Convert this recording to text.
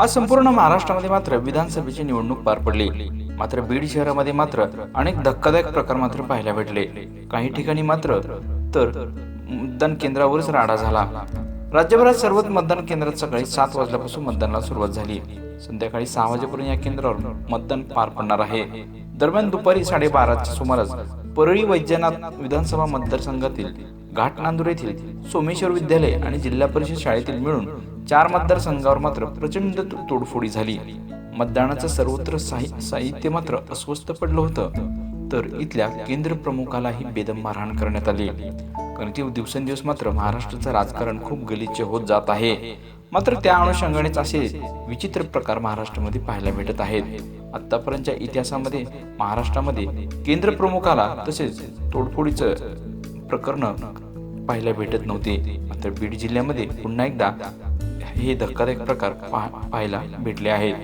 आज संपूर्ण महाराष्ट्रामध्ये मात्र विधानसभेची निवडणूक पार पडली. मात्र बीड शहरामध्ये मात्र अनेक धक्कादायक प्रकार मात्र पाहायला भेटले. काही ठिकाणी मात्र तर मतदान केंद्रावरच राडा झाला. राज्यभरात सर्वच मतदान केंद्रात सकाळी सात वाजल्यापासून मतदानाला सुरुवात झाली. संध्याकाळी सहा वाजेपर्यंत या केंद्रावर मतदान पार पडणार आहे. दरम्यान दुपारी साडेबाराच्या सुमारास परळी वैद्यनाथ विधानसभा मतदारसंघातील घाटनांदूर येथील सोमेश्वर विद्यालय आणि जिल्हा परिषद शाळेतील मिळून चार मतदारसंघावर मात्र प्रचंड तोडफोडी झाली. मतदानाचं सर्वत्र साहि- साहित्य मात्र अस्वस्थ पडलं होतं. तर इथल्या केंद्र प्रमुखालाही बेदम मारहाण करण्यात आली. कारण की दिवसेंदिवस मात्र महाराष्ट्राचं राजकारण खूप गलिच्छ होत जात आहे. मात्र त्या अनुषंगानेच असे विचित्र प्रकार महाराष्ट्रामध्ये पाहायला भेटत आहेत. आतापर्यंतच्या इतिहासामध्ये महाराष्ट्रामध्ये केंद्र प्रमुखाला तसेच तोडफोडीचं प्रकरण पाहायला भेटत नव्हते. मात्र बीड जिल्ह्यामध्ये पुन्हा एकदा हे धक्कादायक प्रकार पाहायला भेटले आहेत.